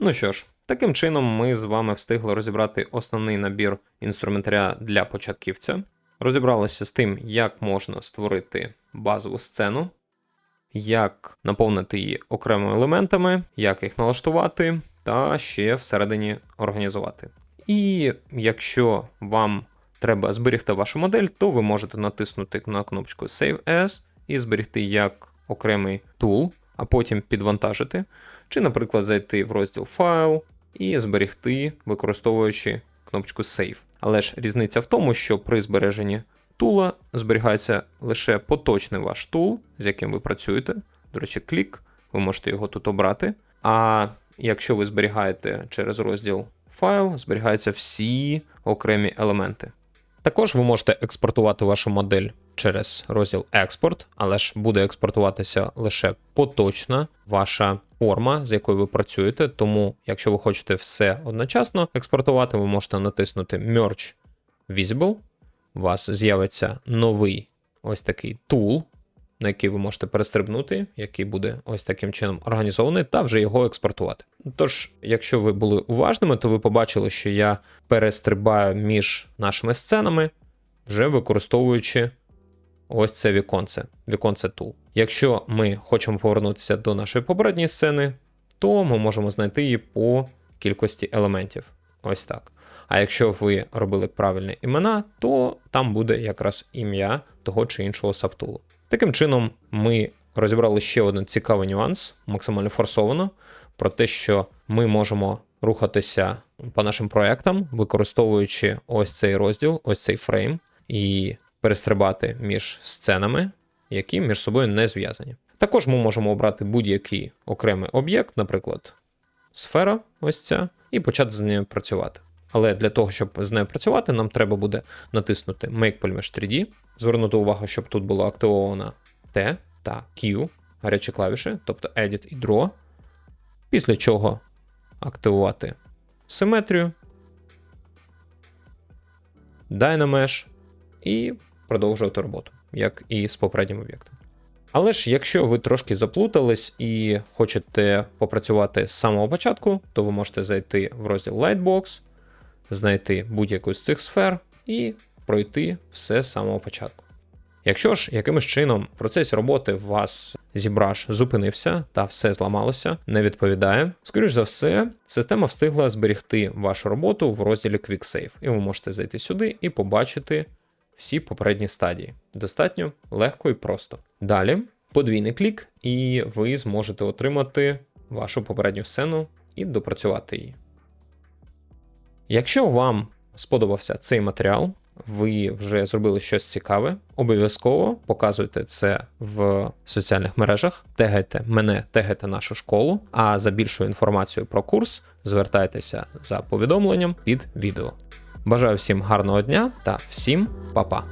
Ну що ж, таким чином ми з вами встигли розібрати основний набір інструментаря для початківця. Розібралися з тим, як можна створити базову сцену, як наповнити її окремими елементами, як їх налаштувати, та ще всередині організувати. І якщо вам треба зберігти вашу модель, то ви можете натиснути на кнопочку Save As і зберігти як окремий tool, а потім підвантажити, чи, наприклад, зайти в розділ Файл і зберігти, використовуючи кнопочку Save. Але ж різниця в тому, що при збереженні тула зберігається лише поточний ваш тул, з яким ви працюєте. До речі, клік, ви можете його тут обрати. А якщо ви зберігаєте через розділ файл, зберігаються всі окремі елементи. Також ви можете експортувати вашу модель через розділ Експорт, але ж буде експортуватися лише поточна ваша форма, з якою ви працюєте. Тому, якщо ви хочете все одночасно експортувати, ви можете натиснути Merge Visible. У вас з'явиться новий ось такий тул, на який ви можете перестрибнути, який буде ось таким чином організований, та вже його експортувати. Тож, якщо ви були уважними, то ви побачили, що я перестрибаю між нашими сценами, вже використовуючи ось це віконце, віконце Tool. Якщо ми хочемо повернутися до нашої попередньої сцени, то ми можемо знайти її по кількості елементів. Ось так. А якщо ви робили правильні імена, то там буде якраз ім'я того чи іншого сабтулу. Таким чином, ми розібрали ще один цікавий нюанс, максимально форсовано, про те, що ми можемо рухатися по нашим проектам, використовуючи ось цей розділ, ось цей фрейм, і перестрибати між сценами, які між собою не зв'язані. Також ми можемо обрати будь-який окремий об'єкт, наприклад, сфера, ось ця, і почати з нею працювати. Але для того, щоб з нею працювати, нам треба буде натиснути Make Polymesh 3D, звернути увагу, щоб тут було активовано T та Q, гарячі клавіші, тобто Edit і Draw. Після чого активувати симетрію, Dynamesh і продовжувати роботу, як і з попереднім об'єктом. Але ж якщо ви трошки заплутались і хочете попрацювати з самого початку, то ви можете зайти в розділ Lightbox, знайти будь-яку з цих сфер і пройти все з самого початку. Якщо ж якимось чином в процесі роботи у вас зібраш зупинився та все зламалося, не відповідає, скоріш за все, система встигла зберігти вашу роботу в розділі Quick Save, і ви можете зайти сюди і побачити всі попередні стадії. Достатньо легко і просто. Далі подвійний клік, і ви зможете отримати вашу попередню сцену і допрацювати її. Якщо вам сподобався цей матеріал, ви вже зробили щось цікаве, обов'язково показуйте це в соціальних мережах, тегайте мене, тегайте нашу школу. А за більшою інформацією про курс звертайтеся за повідомленням під відео. Бажаю всім гарного дня та всім па-па!